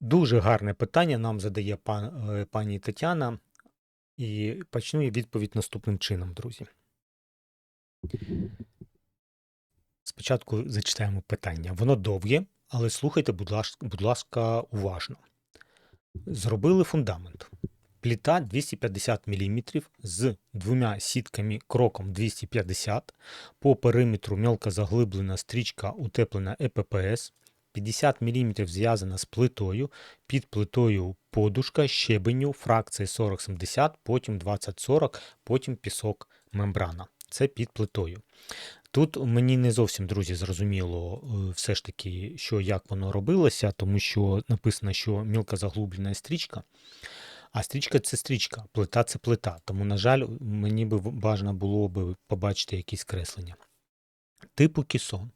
Дуже гарне питання нам задає пан, е, пані Тетяна, і почну відповідь наступним чином, друзі. Спочатку зачитаємо питання. Воно довге, але слухайте, будь ласка, будь ласка, уважно. Зробили фундамент. Пліта 250 мм з двома сітками кроком 250, по периметру мелко заглиблена стрічка утеплена ЕППС, 50 мм зв'язана з плитою, під плитою подушка, щебеню, фракції 40-70, потім 20-40, потім пісок мембрана. Це під плитою. Тут мені не зовсім, друзі, зрозуміло е, все ж таки, що як воно робилося, тому що написано, що мілка заглублена стрічка. А стрічка це стрічка, плита це плита. Тому, на жаль, мені би бажано було би побачити якісь креслення. Типу кісон.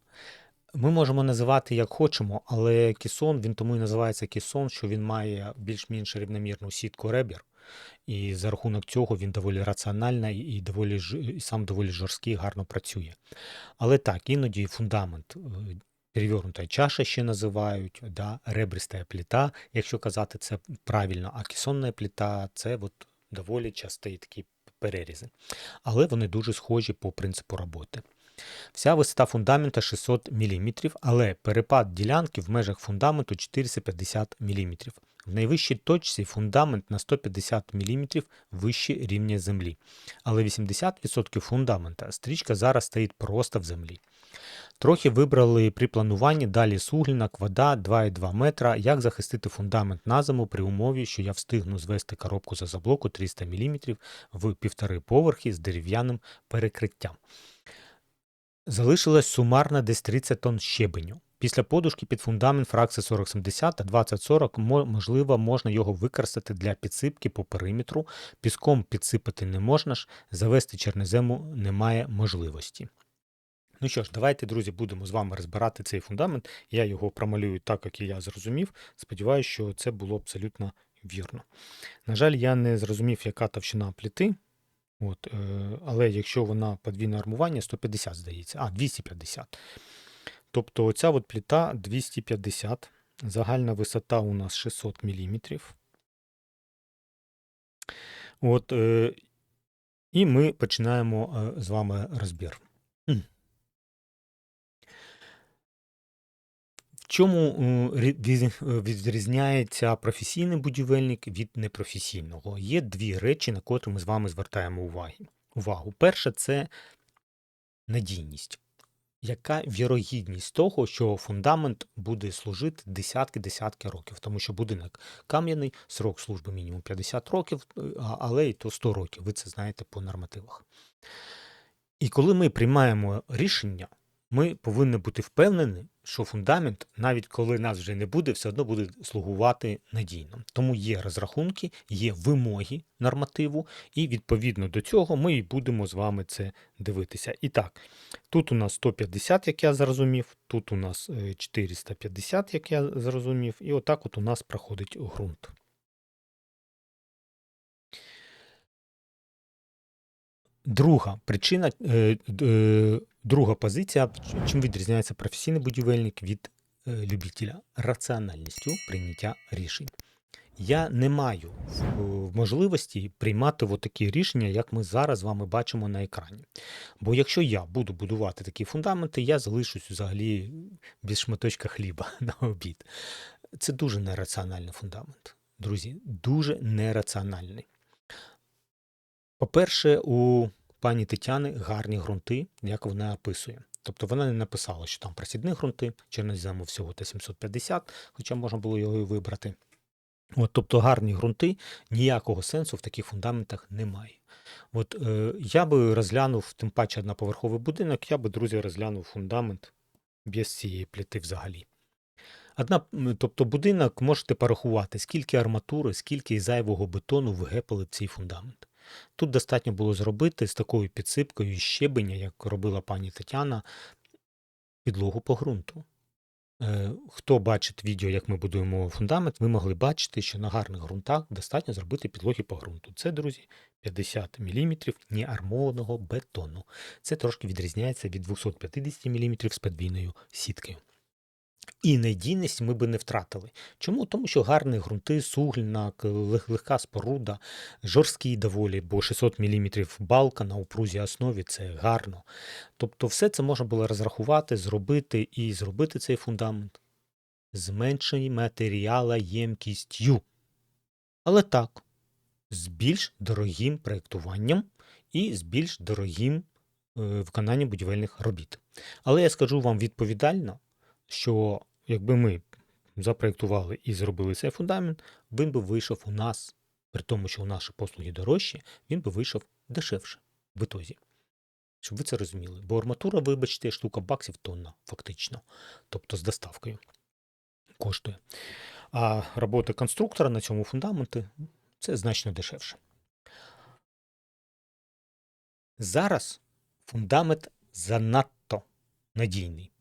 Ми можемо називати як хочемо, але кісон він тому і називається кісон, що він має більш-менш рівномірну сітку ребір, і за рахунок цього він доволі раціональний і доволі і сам доволі жорсткий, гарно працює. Але так, іноді фундамент е, перевернута чаша ще називають, да, ребриста плита, якщо казати це правильно, а кесонна плита це от доволі часті такі перерізи. Але вони дуже схожі по принципу роботи. Вся висота фундамента 600 мм, але перепад ділянки в межах фундаменту 450 мм. В найвищій точці фундамент на 150 мм вище рівня землі. Але 80% фундамента стрічка зараз стоїть просто в землі. Трохи вибрали при плануванні далі суглінок, вода 2,2 метра, як захистити фундамент на зиму при умові, що я встигну звести коробку з азоблоку 300 мм в півтори поверхи з дерев'яним перекриттям. Залишилось сумарно десь 30 тонн щебеню. Після подушки під фундамент фракції 4070 та 2040, можливо, можна його використати для підсипки по периметру. Піском підсипати не можна ж, завести чорнозему немає можливості. Ну що ж, давайте, друзі, будемо з вами розбирати цей фундамент. Я його промалюю так, як і я зрозумів. Сподіваюся, що це було абсолютно вірно. На жаль, я не зрозумів, яка товщина плити. От, е, але якщо вона подвійне армування, 150 здається, а 250. Тобто оця от пліта 250, загальна висота у нас 600 мм. От, е, і ми починаємо е, з вами розбір. М. В чому е, відрізняється професійний будівельник від непрофесійного? Є дві речі, на котрі ми з вами звертаємо уваги. увагу. Перше це надійність. Яка вірогідність того, що фундамент буде служити десятки-десятки років, тому що будинок кам'яний, срок служби мінімум 50 років, е, але і то 100 років, ви це знаєте по нормативах. І коли ми приймаємо рішення, ми повинні бути впевнені, що фундамент, навіть коли нас вже не буде, все одно буде слугувати надійно. Тому є розрахунки, є вимоги нормативу, і відповідно до цього ми і будемо з вами це дивитися. І так, тут у нас 150, як я зрозумів, тут у нас е, 450, як я зрозумів, і отак от у нас проходить ґрунт. Друга причина, е, е, друга позиція, чим відрізняється професійний будівельник від е, любителя раціональністю прийняття рішень. Я не маю в- можливості приймати такі рішення, як ми зараз з вами бачимо на екрані. Бо якщо я буду будувати такі фундаменти, я залишусь взагалі без шматочка хліба на обід. Це дуже нераціональний фундамент. Друзі, дуже нераціональний. По-перше, у пані Тетяни гарні ґрунти, як вона описує. Тобто вона не написала, що там просідні ґрунти, чорнозему всього та 750, хоча можна було його і вибрати. От, тобто гарні ґрунти, ніякого сенсу в таких фундаментах немає. От е, я би розглянув, тим паче одноповерховий будинок, я би, друзі, розглянув фундамент без цієї плити взагалі. Одна, тобто будинок можете порахувати, скільки арматури, скільки зайвого бетону вгепали в цей фундамент. Тут достатньо було зробити з такою підсипкою і щебеня, як робила пані Тетяна, підлогу по ґрунту. Е, Хто бачить відео, як ми будуємо фундамент, ви могли бачити, що на гарних ґрунтах достатньо зробити підлоги по ґрунту. Це, друзі, 50 мм неармованого бетону. Це трошки відрізняється від 250 мм з подвійною сіткою. І надійність ми би не втратили. Чому? Тому що гарні ґрунти, сугліна, лег- легка споруда, жорсткі доволі, бо 600 мм балка на упрузій основі це гарно. Тобто все це можна було розрахувати, зробити і зробити цей фундамент з меншою матеріалоємкістю. Але так, з більш дорогим проєктуванням і з більш дорогим е, виконанням будівельних робіт. Але я скажу вам відповідально, що якби ми запроєктували і зробили цей фундамент, він би вийшов у нас, при тому, що у наші послуги дорожчі, він би вийшов дешевше в ітозі. Щоб ви це розуміли. Бо арматура, вибачте, штука баксів тонна, фактично. Тобто з доставкою коштує. А робота конструктора на цьому фундаменті це значно дешевше. Зараз фундамент занадто надійний.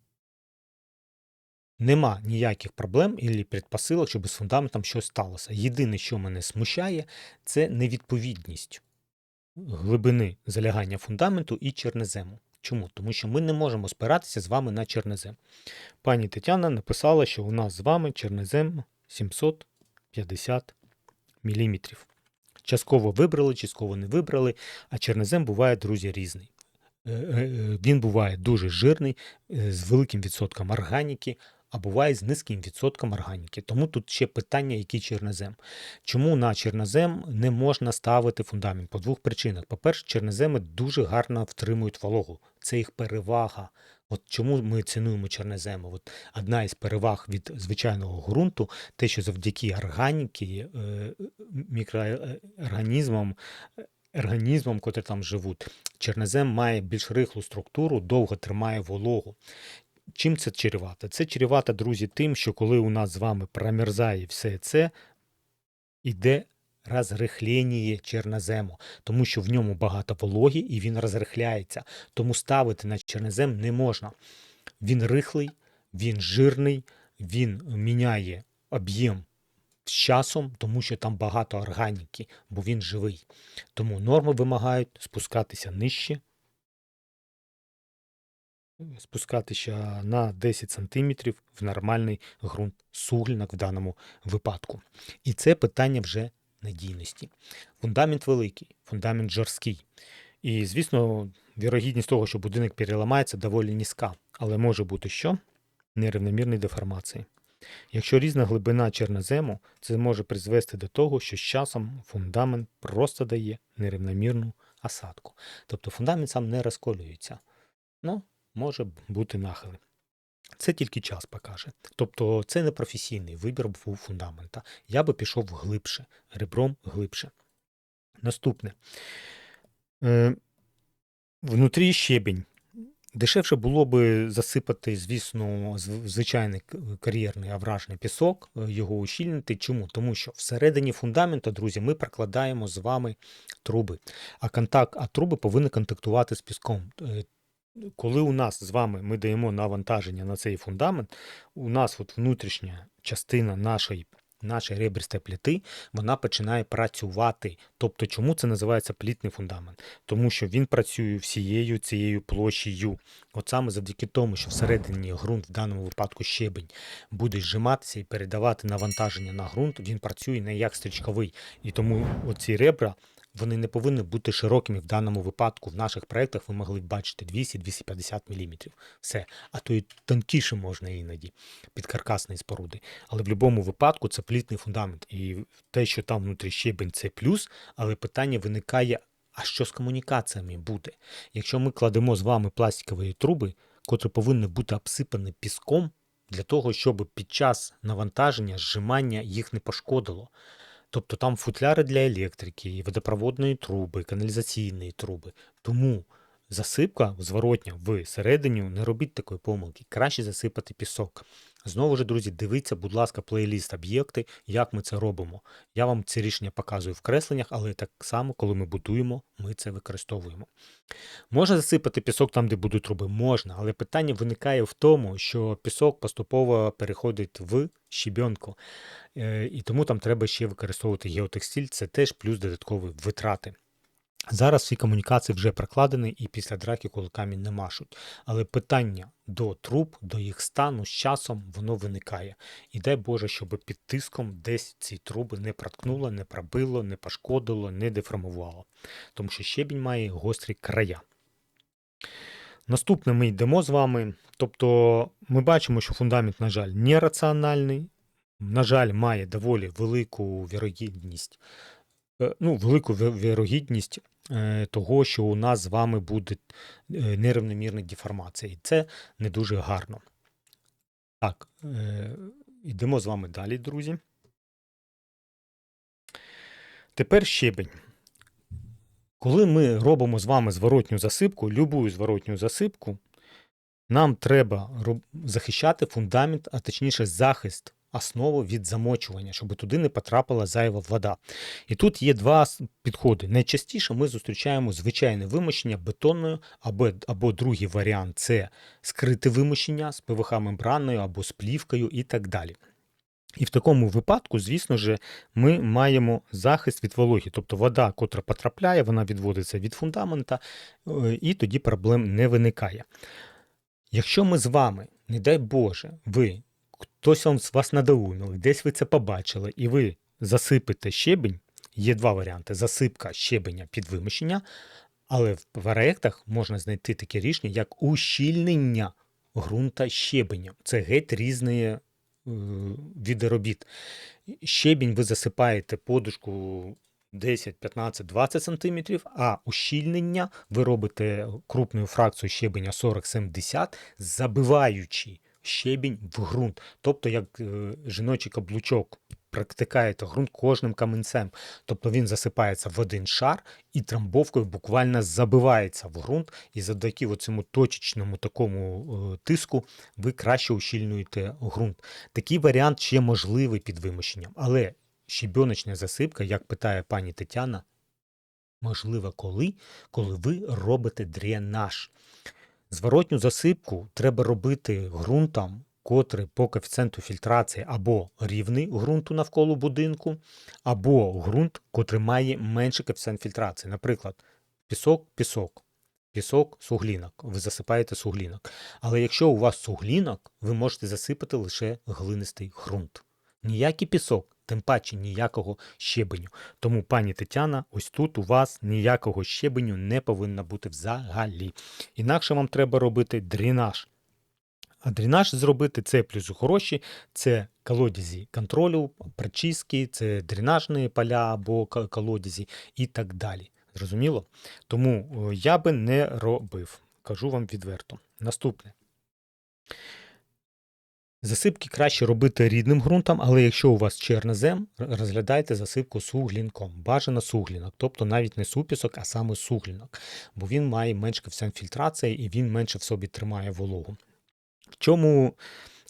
Нема ніяких проблем і предпосилок, щоб з фундаментом щось сталося. Єдине, що мене смущає, це невідповідність глибини залягання фундаменту і чернезему. Чому? Тому що ми не можемо спиратися з вами на чернезем. Пані Тетяна написала, що у нас з вами чернезем 750 мм. Частково вибрали, частково не вибрали, а чернезем буває, друзі, різний. Е, е, е, Він буває дуже жирний, з великим відсотком органіки, а буває з низьким відсотком органіки. Тому тут ще питання, який чорнозем. Чому на чорнозем не можна ставити фундамент? По двох причинах. По-перше, чорноземи дуже гарно втримують вологу. Це їх перевага. От чому ми цінуємо чорноземи? От одна із переваг від звичайного ґрунту, те, що завдяки органіки, е, мікроорганізмам, організмам, котрі там живуть, чорнозем має більш рихлу структуру, довго тримає вологу. Чим це чревато? Це чревато, друзі, тим, що коли у нас з вами промерзає все це, іде розрихлення чорнозему, тому що в ньому багато вологі і він розрихляється. Тому ставити на чорнозем не можна. Він рихлий, він жирний, він міняє об'єм з часом, тому що там багато органіки, бо він живий. Тому норми вимагають спускатися нижче, спускатися на 10 см в нормальний ґрунт суглінок в даному випадку. І це питання вже надійності. Фундамент великий, фундамент жорсткий. І, звісно, вірогідність того, що будинок переламається, доволі низька, але може бути що? Нерівномірні деформації. Якщо різна глибина чорнозему, це може призвести до того, що з часом фундамент просто дає нерівномірну осадку. Тобто фундамент сам не розколюється. Ну, може бути нахили. Це тільки час покаже. Тобто це не професійний вибір був фундамента. Я би пішов глибше, ребром глибше. Наступне. Е, внутрі щебінь. Дешевше було би засипати, звісно, звичайний кар'єрний авражний пісок, е, його ущільнити. Чому? Тому що всередині фундаменту, друзі, ми прокладаємо з вами труби. А контакт, а труби повинні контактувати з піском. Коли у нас з вами ми даємо навантаження на цей фундамент, у нас от внутрішня частина нашої, нашої ребристої плити, вона починає працювати. Тобто, чому це називається плітний фундамент? Тому що він працює всією цією площею. От саме завдяки тому, що всередині ґрунт, в даному випадку щебень, буде зжиматися і передавати навантаження на ґрунт, він працює не як стрічковий. І тому оці ребра. Вони не повинні бути широкими в даному випадку. В наших проєктах ви могли б бачити 200-250 мм. Все. А то і тонкіше можна іноді під каркасної споруди. Але в будь-якому випадку це плітний фундамент. І те, що там внутрі щебень, це плюс, але питання виникає: а що з комунікаціями буде? Якщо ми кладемо з вами пластикові труби, котрі повинні бути обсипані піском, для того, щоб під час навантаження, зжимання їх не пошкодило. Тобто там футляри для електрики, водопроводної труби, каналізаційної труби. Тому засипка зворотня всередині не робіть такої помилки. Краще засипати пісок. Знову ж, друзі, дивіться, будь ласка, плейліст об'єкти, як ми це робимо. Я вам це рішення показую в кресленнях, але так само, коли ми будуємо, ми це використовуємо. Можна засипати пісок там, де будуть труби? Можна, але питання виникає в тому, що пісок поступово переходить в щебенку. Е, І тому там треба ще використовувати геотекстиль, це теж плюс додаткові витрати. Зараз всі комунікації вже прокладені і після драки кулаками не машуть. Але питання до труб, до їх стану з часом воно виникає. І дай Боже, щоб під тиском десь ці труби не проткнуло, не пробило, не пошкодило, не деформувало. Тому що щебінь має гострі края. Наступне ми йдемо з вами. Тобто ми бачимо, що фундамент, на жаль, нераціональний, на жаль, має доволі велику вірогідність, е, ну, велику вірогідність того, що у нас з вами буде е, нерівномірна деформація. І це не дуже гарно. Так, е, йдемо з вами далі, друзі. Тепер щебень. Коли ми робимо з вами зворотню засипку, любую зворотню засипку, нам треба захищати фундамент, а точніше захист основи від замочування, щоб туди не потрапила зайва вода. І тут є два підходи. Найчастіше ми зустрічаємо звичайне вимощення бетонною, або, або другий варіант це скрите вимощення з ПВХ-мембраною або з плівкою і так далі. І в такому випадку, звісно ж, ми маємо захист від вологи. Тобто вода, котра потрапляє, вона відводиться від фундамента, е, і тоді проблем не виникає. Якщо ми з вами, не дай Боже, ви, хтось вам вас надоумив, десь ви це побачили, і ви засипите щебень, є два варіанти: засипка щебеня під вимощення, але в проєктах можна знайти таке рішення, як ущільнення ґрунта щебенем. Це геть різні е, види робіт. Щебінь ви засипаєте подушку 10, 15, 20 см, а ущільнення ви робите крупною фракцією щебеня 40-70, забиваючи щебінь в ґрунт. Тобто, як е, жіночий каблучок практикаєте ґрунт кожним каменцем. Тобто він засипається в один шар і трамбовкою буквально забивається в ґрунт, і завдяки цьому точечному такому е, тиску ви краще ущільнюєте ґрунт. Такий варіант ще можливий під вимощенням, але щебіночна засипка, як питає пані Тетяна, можлива коли, коли ви робите дренаж. Зворотню засипку треба робити ґрунтом, котрий по коефіцієнту фільтрації або рівний ґрунту навколо будинку, або ґрунт, котрий має менший коефіцієнт фільтрації. Наприклад, пісок, пісок, пісок, суглінок. Ви засипаєте суглінок. Але якщо у вас суглінок, ви можете засипати лише глинистий ґрунт. Ніякий пісок, тим паче ніякого щебеню. Тому, пані Тетяна, ось тут у вас ніякого щебеню не повинно бути взагалі. Інакше вам треба робити дренаж. А дренаж зробити це плюс гроші, це колодязі контролю, прочистки, це дренажні поля або ко- колодязі і так далі. Зрозуміло? Тому е, я би не робив. Кажу вам відверто. Наступне. Засипки краще робити рідним ґрунтом, але якщо у вас чернозем, розглядайте засипку суглінком. Бажано суглінок, тобто навіть не супісок, а саме суглінок, бо він має менш коефіцієнт фільтрації і він менше в собі тримає вологу. В чому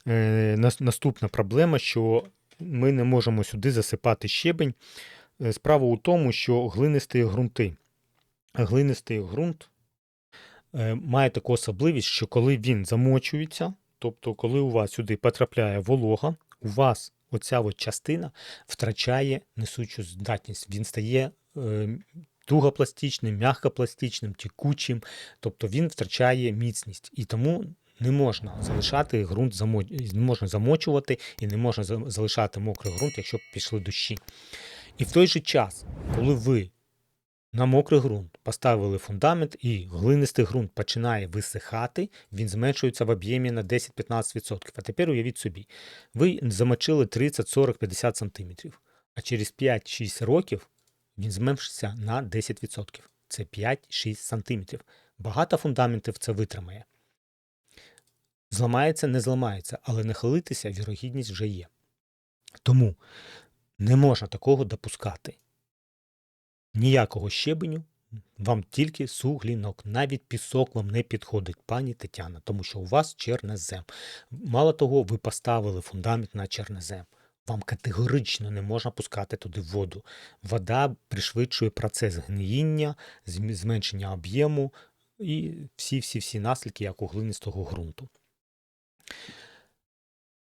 е, наступна проблема, що ми не можемо сюди засипати щебень. Е, Справа у тому, що глинисті ґрунти. Глинистий ґрунт е, має таку особливість, що коли він замочується, тобто коли у вас сюди потрапляє волога, у вас оця от частина втрачає несучу здатність. Він стає е, тугопластичним, м'якопластичним, текучим, тобто він втрачає міцність. І тому не можна залишати ґрунт замо- не можна замочувати і не можна залишати мокрий ґрунт, якщо пішли дощі. І в той же час, коли ви на мокрий ґрунт поставили фундамент і глинистий ґрунт починає висихати, він зменшується в об'ємі на 10-15%. А тепер уявіть собі, ви замочили 30, 40, 50 см, а через 5-6 років він зменшиться на 10%. Це 5-6 см. Багато фундаментів це витримає. Зламається, не зламається, але нахилитися вірогідність вже є. Тому не можна такого допускати. Ніякого щебеню, вам тільки суглінок, навіть пісок вам не підходить, пані Тетяна, тому що у вас чернозем. Мало того, ви поставили фундамент на чернозем. Вам категорично не можна пускати туди воду. Вода пришвидшує процес гниїння, зменшення об'єму і всі-всі-всі наслідки, як у глинистого ґрунту.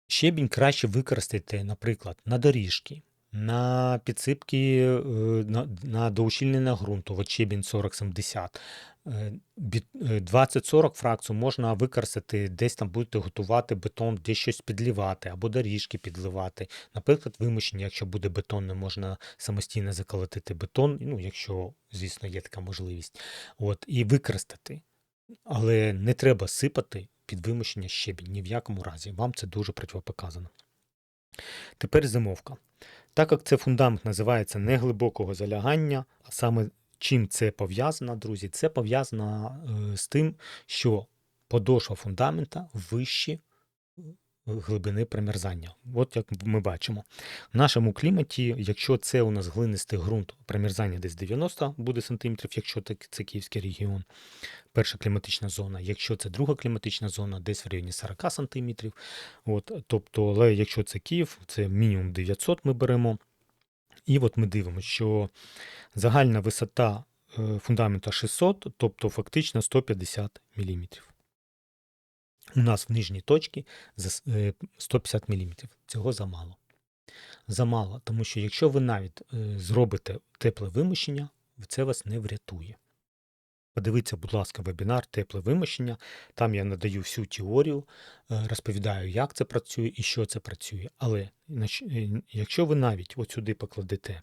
Щебінь краще використати, наприклад, на доріжки, на підсипки е, на, на доущільнення ґрунту, от щебінь 40-70. Е, бі- е, 20-40 фракцію можна використати, десь там будете готувати бетон, десь щось підлівати або доріжки підливати. Наприклад, вимощення, якщо буде бетон, не можна самостійно заколотити бетон, ну, якщо, звісно, є така можливість. От, і використати. Але не треба сипати під вимощення щебінь ні в якому разі. Вам це дуже противопоказано. Тепер зимовка. Так як це фундамент називається неглибокого залягання, а саме чим це пов'язано, друзі, це пов'язано е, з тим, що подошва фундамента вище глибини примерзання. От як ми бачимо. В нашому кліматі, якщо це у нас глинистий ґрунт, примерзання десь 90 буде сантиметрів, якщо це Київський регіон, перша кліматична зона. Якщо це друга кліматична зона, десь в районі 40 сантиметрів. От, тобто, але якщо це Київ, це мінімум 900 ми беремо. І от ми дивимося, що загальна висота е, фундамента 600, тобто фактично 150 мм. У нас в нижній точці е, 150 мм. Цього замало. Замало, тому що якщо ви навіть е, зробите тепле вимощення, це вас не врятує. Подивіться, будь ласка, вебінар Тепле вимощення. Там я надаю всю теорію, е, розповідаю, як це працює і що це працює. Але е, якщо ви навіть от сюди покладете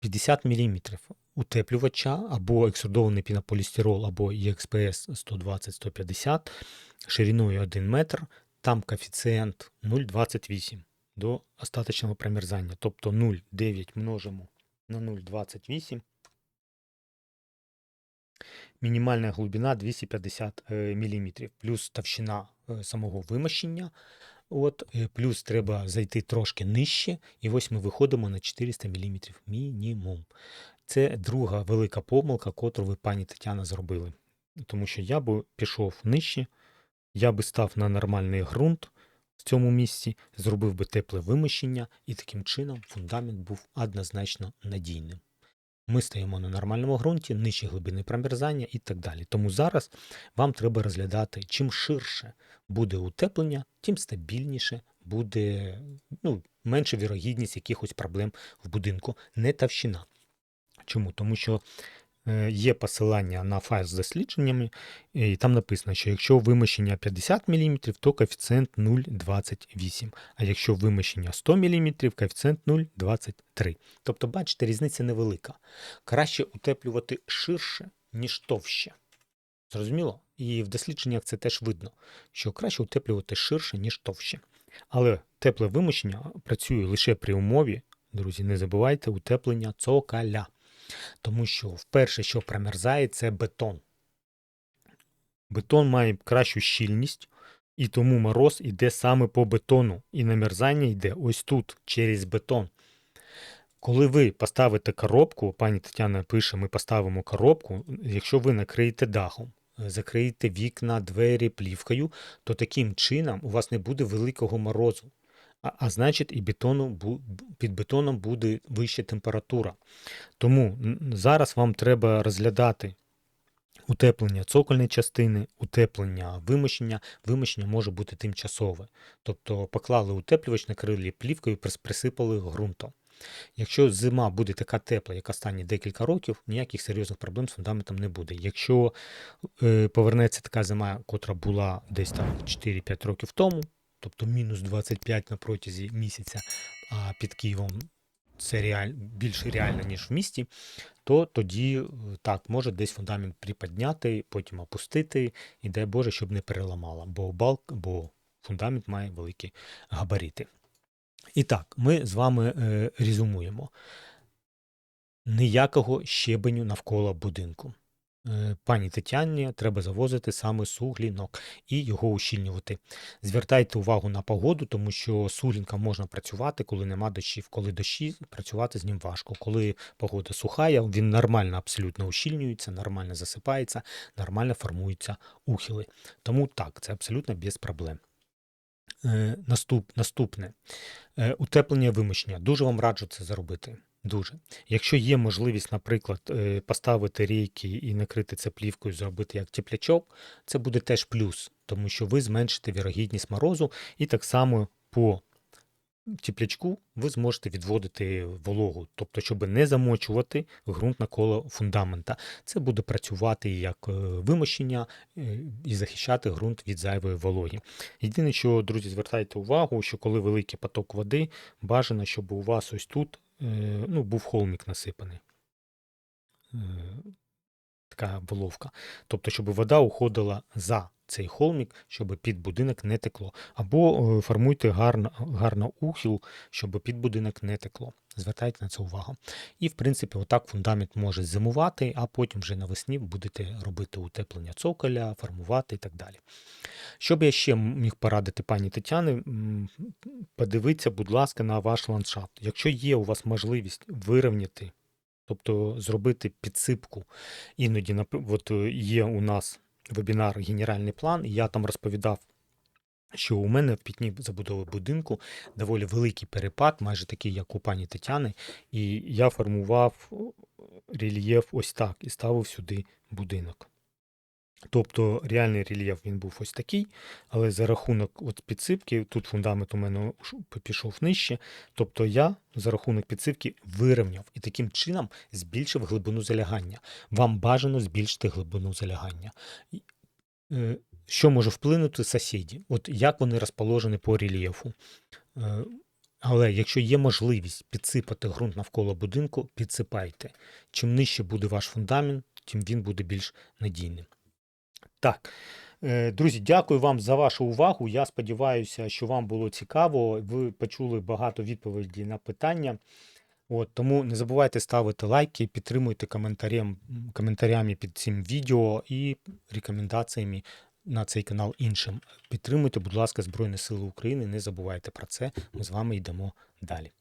50 мм утеплювача або екструдований пінополістирол, або EXPS 120-150 шириною 1 метр, там коефіцієнт 0,28 до остаточного примерзання. Тобто 0,9 множимо на 0,28 мінімальна глибина 250 мм, плюс товщина е, самого вимощення. От, е, плюс треба зайти трошки нижче, і ось ми виходимо на 400 мм мінімум. Це друга велика помилка, котру ви, пані Тетяна, зробили. Тому що я би пішов нижче, я би став на нормальний ґрунт в цьому місці, зробив би тепле вимощення, і таким чином фундамент був однозначно надійним. Ми стоїмо на нормальному ґрунті, нижчі глибини промерзання і так далі. Тому зараз вам треба розглядати, чим ширше буде утеплення, тим стабільніше буде ну, менша вірогідність якихось проблем в будинку, не товщина. Чому? Тому що є посилання на файл з дослідженнями, і там написано, що якщо вимощення 50 мм, то коефіцієнт 0,28, а якщо вимощення 100 мм, коефіцієнт 0,23. Тобто, бачите, різниця невелика. Краще утеплювати ширше, ніж товще. Зрозуміло? І в дослідженнях це теж видно, що краще утеплювати ширше, ніж товще. Але тепле вимощення працює лише при умові, друзі, не забувайте утеплення цоколя. Тому що вперше, що промерзає, це бетон. Бетон має кращу щільність, і тому мороз йде саме по бетону. І намерзання йде ось тут, через бетон. Коли ви поставите коробку, пані Тетяна пише, ми поставимо коробку, якщо ви накриєте дахом, закриєте вікна, двері плівкою, то таким чином у вас не буде великого морозу. А, а значить, і бетону, під бетоном буде вища температура. Тому зараз вам треба розглядати утеплення цокольної частини, утеплення вимощення. Вимощення може бути тимчасове. Тобто поклали утеплювач, накрили плівкою, прис- присипали ґрунтом. Якщо зима буде така тепла, як останні декілька років, ніяких серйозних проблем з фундаментом не буде. Якщо е, повернеться така зима, котра була десь там 4-5 років тому, тобто мінус 25 на протязі місяця, а під Києвом це реаль... більш реально, ніж в місті, то тоді е, так, може десь фундамент приподняти, потім опустити, і дай Боже, щоб не переламало, бо балк, бо фундамент має великі габарити. І так, ми з вами е, резюмуємо. Ніякого щебеню навколо будинку. Е, Пані Тетяні треба завозити саме суглінок і його ущільнювати. Звертайте увагу на погоду, тому що суглінком можна працювати, коли нема дощів. Коли дощі, працювати з ним важко. Коли погода сухая, він нормально абсолютно ущільнюється, нормально засипається, нормально формуються ухили. Тому так, це абсолютно без проблем. Е, Наступ, наступне. Е, Утеплення вимощення. Дуже вам раджу це зробити. Дуже. Якщо є можливість, наприклад, е, поставити рейки і накрити це плівкою, зробити як теплячок, це буде теж плюс, тому що ви зменшите вірогідність морозу і так само по теплячку ви зможете відводити вологу, тобто, щоб не замочувати ґрунт навколо фундамента. Це буде працювати як е, вимощення е, і захищати ґрунт від зайвої вологи. Єдине, що, друзі, звертайте увагу, що коли великий поток води, бажано, щоб у вас ось тут ну, був холмік насипаний. Така воловка. Тобто, щоб вода уходила за цей холмік, щоб під будинок не текло. Або е, формуйте гарно, гарно ухил, щоб під будинок не текло. Звертайте на це увагу. І, в принципі, отак фундамент може зимувати, а потім вже навесні будете робити утеплення цоколя, формувати і так далі. Що б я ще міг порадити пані Тетяни, подивіться, будь ласка, на ваш ландшафт. Якщо є у вас можливість вирівняти, тобто зробити підсипку, іноді от е, є у нас вебінар Генеральний план, і я там розповідав, що у мене в пітні забудови будинку доволі великий перепад, майже такий, як у пані Тетяни, і я формував рельєф ось так і ставив сюди будинок. Тобто реальний рельєф він був ось такий, але за рахунок от підсипки, тут фундамент у мене пішов нижче. Тобто я за рахунок підсипки вирівняв і таким чином збільшив глибину залягання. Вам бажано збільшити глибину залягання. Е, Що може вплинути сусіді? От як вони розположені по рельєфу. Е, Але якщо є можливість підсипати ґрунт навколо будинку, підсипайте. Чим нижче буде ваш фундамент, тим він буде більш надійним. Так, е, друзі, дякую вам за вашу увагу. Я сподіваюся, що вам було цікаво. Ви почули багато відповідей на питання. От, тому не забувайте ставити лайки, підтримуйте коментарем, коментарями під цим відео і рекомендаціями на цей канал іншим. Підтримуйте, будь ласка, Збройні Сили України. Не забувайте про це. Ми з вами йдемо далі.